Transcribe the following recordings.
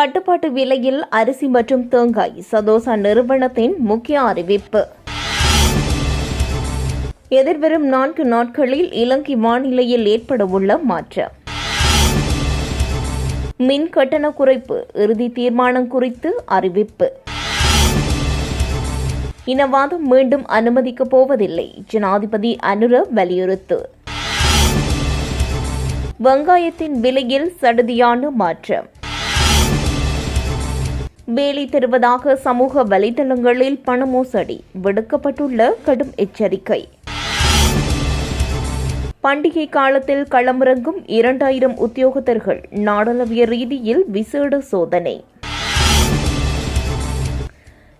கட்டுப்பாட்டு விலையில் அரிசி மற்றும் தேங்காய் சதோசா நிறுவனத்தின் முக்கிய அறிவிப்பு. எதிர்வரும் நான்கு நாட்களில் இலங்கை வானிலையில் ஏற்படவுள்ள மாற்றம். மின் கட்டண குறைப்பு இறுதி தீர்மானம் குறித்து அறிவிப்பு. இனவாதம் மீண்டும் அனுமதிக்கப் போவதில்லை ஜனாதிபதி அனுர வலியுறுத்து. வெங்காயத்தின் விலையில் சடுதியான மாற்றம். வேலை தருவதாக சமூக வலைதளங்களில் பண மோசடி விடுக்கப்பட்டுள்ள கடும் எச்சரிக்கை. பண்டிகை காலத்தில் களமிறங்கும் இரண்டாயிரம் உத்தியோகத்தர்கள் நாடளவிய ரீதியில் விசேட சோதனை.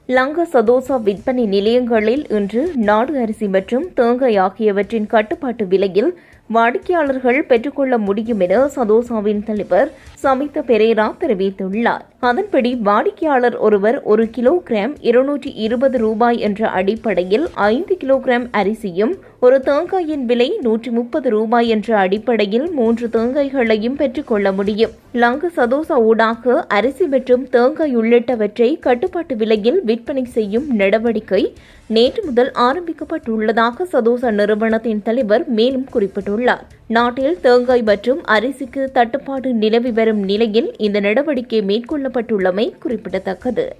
லங்க சதோசா விற்பனை நிலையங்களில் இன்று நாடு அரிசி மற்றும் தேங்காய் ஆகியவற்றின் கட்டுப்பாட்டு விலையில் வாடிக்கையாளர்கள் பெற்றுக்கொள்ள முடியும் என சதோசாவின் தலைவர் சமித்த பெரேரா தெரிவித்துள்ளார். அதன்படி வாடிக்கையாளர் ஒருவர் ஒரு கிலோகிராம் இருநூற்றி இருபது ரூபாய் என்ற அடிப்படையில் ஐந்து கிலோகிராம் அரிசியும் ஒரு தேங்காயின் விலை நூற்றி முப்பது ரூபாய் என்ற அடிப்படையில் மூன்று தேங்காய்களையும் பெற்றுக்கொள்ள முடியும். லங்கு சதோசா ஊடாக அரிசி மற்றும் தேங்காய் உள்ளிட்டவற்றை கட்டுப்பாட்டு விலையில் விற்பனை செய்யும் நடவடிக்கை நேற்று முதல் ஆரம்பிக்கப்பட்டுள்ளதாக சதோசா நிறுவனத்தின் தலைவர் மேலும் குறிப்பிட்டுள்ளார். நாட்டில் தேங்காய் மற்றும் அரிசிக்கு தட்டுப்பாடு நிலவி வரும் நிலையில் இந்த நடவடிக்கை மேற்கொள்ளப்பட்டுள்ளமை குறிப்பிடத்தக்கது.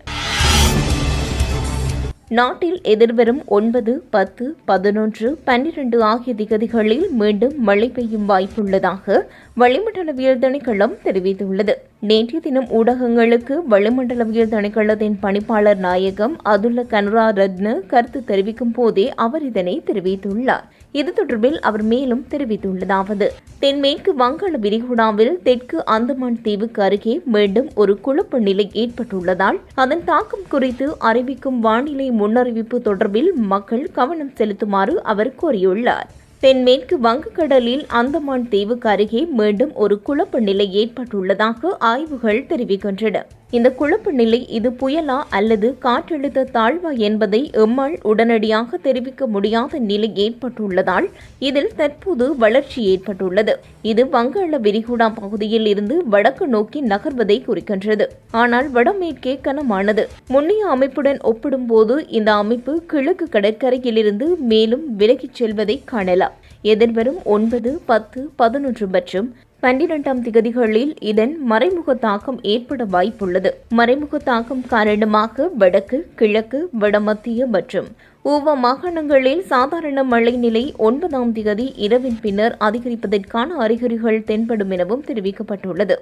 நாட்டில் எதிர்வரும் ஒன்பது பத்து பதினொன்று பன்னிரண்டு ஆகிய திகதிகளில் மீண்டும் மழை பெய்யும் வாய்ப்புள்ளதாக வளிமண்டலவியல் திணைக்களம் தெரிவித்துள்ளது. நேற்றைய தினம் ஊடகங்களுக்கு வளிமண்டலவியல் திணைக்களத்தின் பணிப்பாளர் நாயகம் அதுல்ல கனரா ரத்ன கருத்து தெரிவிக்கும் போதே அவர் இதனை தெரிவித்துள்ளார். இது தொடர்பில் அவர் மேலும் தெரிவித்துள்ளதாவது தென்மேற்கு வங்காள விரிகுடாவில் தெற்கு அந்தமான் தீவுக்கு அருகே மீண்டும் ஒரு குழப்ப நிலை ஏற்பட்டுள்ளதால் அதன் தாக்கம் குறித்து அறிவிக்கும் வானிலை முன்னறிவிப்பு தொடர்பில் மக்கள் கவனம் செலுத்துமாறு அவர் கோரியுள்ளார். தென்மேற்கு வங்கக்கடலில் அந்தமான் தீவுக்கு அருகே மீண்டும் ஒரு குழப்ப நிலை ஏற்பட்டுள்ளதாக ஆய்வுகள் தெரிவிக்கின்றன. இந்த குழப்ப நிலை இது புயலா அல்லது காற்றழுத்த தாழ்வா என்பதை எம்மால் உடனடியாக தெரிவிக்க முடியாத நிலை ஏற்பட்டுள்ளதால் இதில் தற்போது வளர்ச்சி ஏற்பட்டுள்ளது. இது வங்காள விரிகுடா பகுதியில் இருந்து வடக்கு நோக்கி நகர்வதை குறிக்கின்றது. ஆனால் வடமேற்கே கனமானது. முன்னைய அமைப்புடன் ஒப்பிடும்போது இந்த அமைப்பு கிழக்கு கடற்கரையிலிருந்து மேலும் விலகிச் செல்வதை காணலாம். எதிர்வரும் ஒன்பது பத்து பதினொன்று மற்றும் பன்னிரெண்டாம் திகதிகளில் இதன் மறைமுக தாக்கம் ஏற்பட வாய்ப்புள்ளது. மறைமுக தாக்கம் காரணமாக வடக்கு கிழக்கு வடமத்திய மற்றும் ஊவா மாகாணங்களில் சாதாரண மழை நிலை ஒன்பதாம் திகதி இரவின் பின்னர் அதிகரிப்பதற்கான அறிகுறிகள் தென்படும் எனவும் தெரிவிக்கப்பட்டுள்ளது.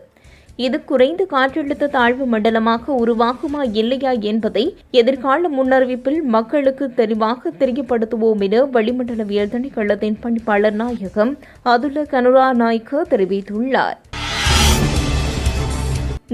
இது குறைந்த காற்றழுத்த தாழ்வு மண்டலமாக உருவாகுமா இல்லையா என்பதை எதிர்கால முன்னறிவிப்பில் மக்களுக்கு தெளிவாக தெரியப்படுத்துவோம் என வளிமண்டலவியல் திணைக்களத்தின் பணிப்பாளர் நாயகம் அதுல கனுரா நாய்க்கு தெரிவித்துள்ளார்.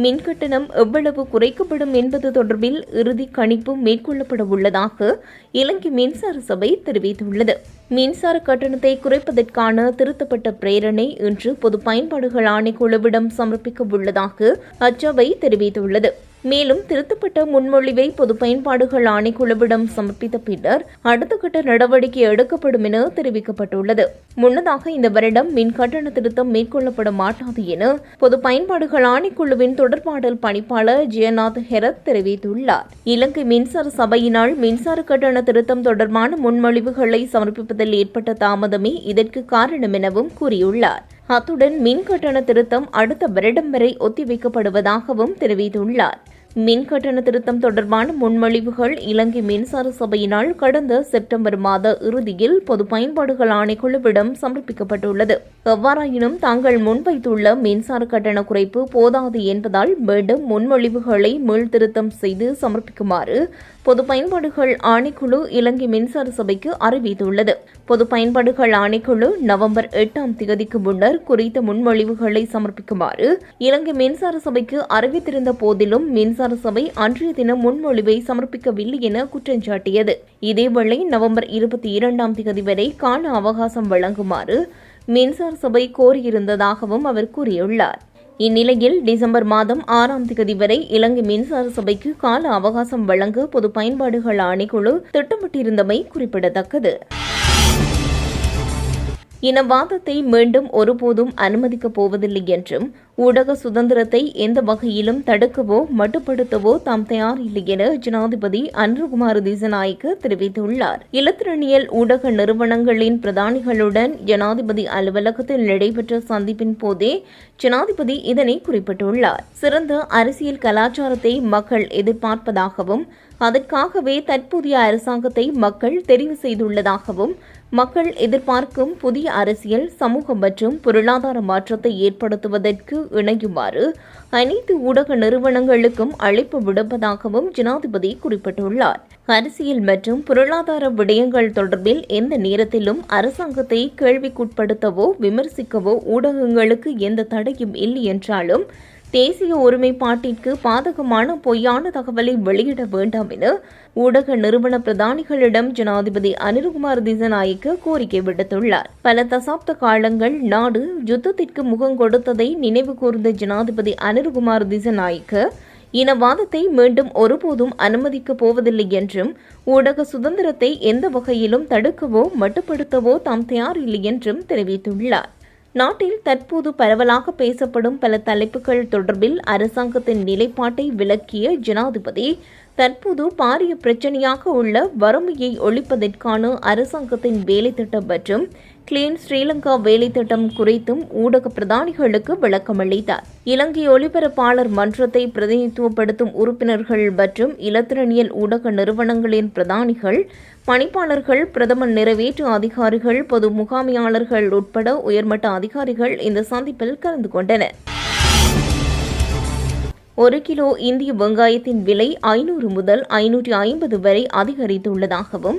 மின்கட்டணம் எவ்வளவு குறைக்கப்படும் என்பது தொடர்பில் இறுதி கணிப்பு மேற்கொள்ளப்பட உள்ளதாக இலங்கை மின்சார சபை தெரிவித்துள்ளது. மின்சார கட்டணத்தை குறைப்பதற்கான திருத்தப்பட்ட பிரேரணை இன்று பொது பயன்பாடுகள் ஆணைக்குழுவிடம் சமர்ப்பிக்க உள்ளதாக அச்சபை தெரிவித்துள்ளது. மேலும் திருத்தப்பட்ட முன்மொழிவை பொது பயன்பாடுகள் ஆணைக்குழுவிடம் சமர்ப்பித்த பின்னர் அடுத்த கட்ட நடவடிக்கை எடுக்கப்படும் என தெரிவிக்கப்பட்டுள்ளது. முன்னதாக இந்த வருடம் மின் கட்டண திருத்தம் மேற்கொள்ளப்பட மாட்டாது என பொது பயன்பாடுகள் ஆணைக்குழுவின் தொடர்பாடல் பணிப்பாளர் ஜெயநாத் ஹெரத் தெரிவித்துள்ளார். இலங்கை மின்சார சபையினால் மின்சார கட்டண திருத்தம் தொடர்பான முன்மொழிவுகளை சமர்ப்பிப்பதில் ஏற்பட்ட தாமதமே இதற்கு காரணம் எனவும் கூறியுள்ளார். அத்துடன் மின் கட்டண திருத்தம் அடுத்த வருடம் வரை ஒத்திவைக்கப்படுவதாகவும் தெரிவித்துள்ளார். மின் கட்டண திருத்தம் தொடர்பான முன்மொழிவுகள் இலங்கை மின்சார சபையினால் கடந்த செப்டம்பர் மாத இறுதியில் பொது பயன்பாடுகள் ஆணைக்குழுவிடம் சமர்ப்பிக்கப்பட்டுள்ளது. எவ்வாறாயினும் தாங்கள் முன்வைத்துள்ள மின்சார கட்டண குறைப்பு போதாது என்பதால் மீண்டும் முன்மொழிவுகளை மீள்திருத்தம் செய்து சமர்ப்பிக்குமாறு பொது பயன்பாடுகள் ஆணைக்குழு இலங்கை மின்சார சபைக்கு அறிவித்துள்ளது. பொது பயன்பாடுகள் ஆணைக்குழு நவம்பர் எட்டாம் தேதிக்கு முன்னர் குறித்த முன்மொழிவுகளை சமர்ப்பிக்குமாறு இலங்கை மின்சார சபைக்கு அறிவித்திருந்த போதிலும் மின்சார சபை அன்றைய தினம் முன்மொழிவை சமர்ப்பிக்கவில்லை என குற்றஞ்சாட்டியது இதேவேளை நவம்பர் இருபத்தி இரண்டாம் தேதி வரை கால அவகாசம் வழங்குமாறு மின்சார சபை கோரியிருந்ததாகவும் அவர் கூறியுள்ளார். இந்நிலையில் டிசம்பர் மாதம் ஆறாம் தேதி வரை இலங்கை மின்சார சபைக்கு கால அவகாசம் வழங்க பொது பயன்பாடுகள் ஆணைக்குழு திட்டமிட்டிருந்தமை குறிப்பிடத்தக்கது. இனவாதத்தை மீண்டும் ஒருபோதும் அனுமதிக்கப் போவதில்லை என்றும் ஊடக சுதந்திரத்தை எந்த வகையிலும் தடுக்கவோ மட்டுப்படுத்தவோ தாம் தயார் இல்லை என ஜனாதிபதி அன்ருகுமார் திசநாயக்கு தெரிவித்துள்ளார். இலத்திரனியல் ஊடக நிறுவனங்களின் பிரதானிகளுடன் ஜனாதிபதி அலுவலகத்தில் நடைபெற்ற சந்திப்பின் போதே ஜனாதிபதி இதனை குறிப்பிட்டுள்ளார். சிறந்த அரசியல் கலாச்சாரத்தை மக்கள் எதிர்பார்ப்பதாகவும் அதற்காகவே தற்போதைய அரசாங்கத்தை மக்கள் தெரிவு செய்துள்ளதாகவும் மக்கள் எதிர்பார்க்கும் புதிய அரசியல் சமூக மற்றும் பொருளாதார மாற்றத்தை ஏற்படுத்துவதற்கு இணையுமாறு அனைத்து ஊடக நிறுவனங்களுக்கும் அழைப்பு விடுப்பதாகவும் ஜனாதிபதி குறிப்பிட்டுள்ளார். அரசியல் மற்றும் பொருளாதார விடயங்கள் தொடர்பில் எந்த நேரத்திலும் அரசாங்கத்தை கேள்விக்குட்படுத்தவோ விமர்சிக்கவோ ஊடகங்களுக்கு எந்த தடையும் இல்லை என்றாலும் தேசிய ஒருமைப்பாட்டிற்கு பாதகமான பொய்யான தகவலை வெளியிட வேண்டாம் என ஊடக நிறுவன பிரதானிகளிடம் ஜனாதிபதி அனிருகுமார் திசநாயக்க கோரிக்கை விடுத்துள்ளார். பல தசாப்த காலங்கள் நாடு யுத்தத்திற்கு முகம் கொடுத்ததை நினைவு கூர்ந்த ஜனாதிபதி அனிருகுமார் திசநாயக்க இனவாதத்தை மீண்டும் ஒருபோதும் அனுமதிக்கப் போவதில்லை என்றும் ஊடக சுதந்திரத்தை எந்த வகையிலும் தடுக்கவோ மட்டுப்படுத்தவோ தாம் தயாரில்லை என்றும் தெரிவித்துள்ளார். நாட்டில் தற்போது பரவலாக பேசப்படும் பல தலைப்புகள் தொடர்பில் அரசாங்கத்தின் நிலைப்பாட்டை விளக்கிய ஜனாதிபதி தற்போது பாரிய பிரச்சனையாக உள்ள வறுமையை ஒழிப்பதற்கான அரசாங்கத்தின் வேலைத்திட்டம் மற்றும் கிளீன் ஸ்ரீலங்கா வேலைத்திட்டம் குறித்தும் ஊடக பிரதானிகளுக்கு விளக்கமளித்தார் இலங்கை ஒலிபரப்பாளர் மன்றத்தை பிரதிநிதித்துவப்படுத்தும் உறுப்பினர்கள் மற்றும் இலத்திரனியல் ஊடக நிறுவனங்களின் பிரதானிகள் பணிப்பாளர்கள் பிரதமர் நிறைவேற்று அதிகாரிகள் பொது முகாமையாளர்கள் உட்பட உயர்மட்ட அதிகாரிகள் இந்த சந்திப்பில் கலந்து கொண்டனர். ஒரு கிலோ இந்திய வெங்காயத்தின் விலை ஐநூறு முதல் ஐநூற்றி ஐம்பது வரை அதிகரித்துள்ளதாகவும்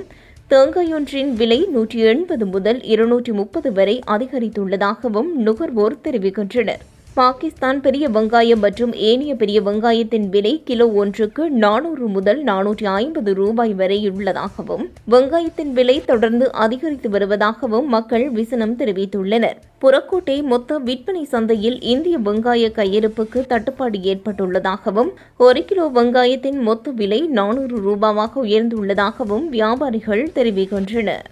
தேங்காயொன்றின் விலை நூற்றி எண்பது முதல் இருநூற்றி முப்பது வரை அதிகரித்துள்ளதாகவும் நுகர்வோர் தெரிவிக்கின்றனர். பாகிஸ்தான் பெரிய வெங்காயம் மற்றும் ஏனைய பெரிய வெங்காயத்தின் விலை கிலோ ஒன்றுக்கு நானூறு முதல் நானூற்றி ஐம்பது ரூபாய் வரை உள்ளதாகவும் வெங்காயத்தின் விலை தொடர்ந்து அதிகரித்து வருவதாகவும் மக்கள் விசனம் தெரிவித்துள்ளனர். புறக்கோட்டை மொத்த விற்பனை சந்தையில் இந்திய வெங்காய கையிருப்புக்கு தட்டுப்பாடு ஏற்பட்டுள்ளதாகவும் ஒரு கிலோ வெங்காயத்தின் மொத்த விலை நானூறு ரூபாவாக உயர்ந்துள்ளதாகவும் வியாபாரிகள் தெரிவிக்கின்றனர்.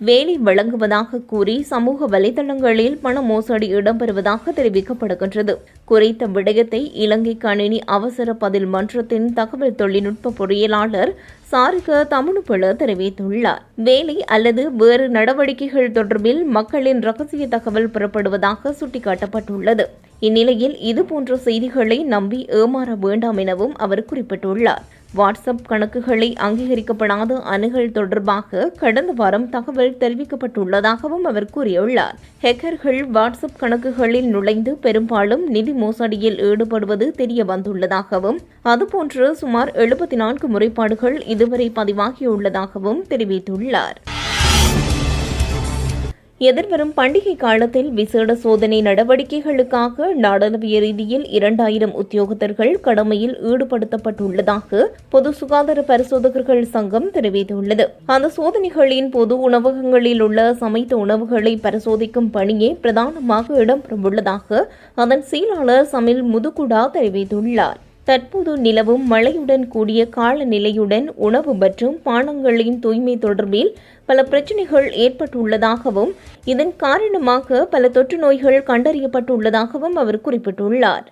வேலை வழங்குவதாக கூறி சமூக வலைதளங்களில் பண மோசடி இடம்பெறுவதாக தெரிவிக்கப்படுகின்றது. குறித்த விடயத்தை இலங்கை கணினி அவசர பதில் மன்றத்தின் தகவல் தொழில்நுட்ப பொறியியலாளர் சாருக தமிழுப்பழ தெரிவித்துள்ளார். வேலை அல்லது வேறு நடவடிக்கைகள் தொடர்பில் மக்களின் ரகசிய தகவல் புறப்படுவதாக சுட்டிக்காட்டப்பட்டுள்ளது. இந்நிலையில் இதுபோன்ற செய்திகளை நம்பி ஏமாற வேண்டாம் எனவும் அவர் குறிப்பிட்டுள்ளார். வாட்ஸ்அப் கணக்குகளை அங்கீகரிக்கப்படாத அணுகல் தொடர்பாக கடந்த வாரம் தகவல் தெரிவிக்கப்பட்டுள்ளதாகவும் அவர் கூறியுள்ளார். ஹேக்கர்கள் வாட்ஸ்அப் கணக்குகளில் நுழைந்து பெரும்பாலும் நிதி மோசடியில் ஈடுபடுவது தெரிய வந்துள்ளதாகவும் அதுபோன்று சுமார் எழுபத்தி நான்கு முறைப்பாடுகள் இதுவரை பதிவாகியுள்ளதாகவும் தெரிவித்துள்ளார். எதிர்வரும் பண்டிகை காலத்தில் விசேட சோதனை நடவடிக்கைகளுக்காக நாடளாவிய ரீதியில் இரண்டாயிரம் உத்தியோகத்தர்கள் கடமையில் ஈடுபடுத்தப்பட்டுள்ளதாக பொது சுகாதார பரிசோதகர்கள் சங்கம் தெரிவித்துள்ளது. அந்த சோதனைகளின் பொது உணவகங்களில் உள்ள சமைத்த உணவுகளை பரிசோதிக்கும் பணியே பிரதானமாக இடம்பெறவுள்ளதாக அதன் செயலாளர் சமில் முதுகுடா தெரிவித்துள்ளார். தற்போது நிலவும் மழையுடன் கூடிய காலநிலையுடன் உணவு மற்றும் பானங்களின் தூய்மை தொடர்பில் பல பிரச்சினைகள் ஏற்பட்டுள்ளதாகவும் இதன் காரணமாக பல தொற்று நோய்கள் கண்டறியப்பட்டுள்ளதாகவும் அவர் குறிப்பிட்டுள்ளார்.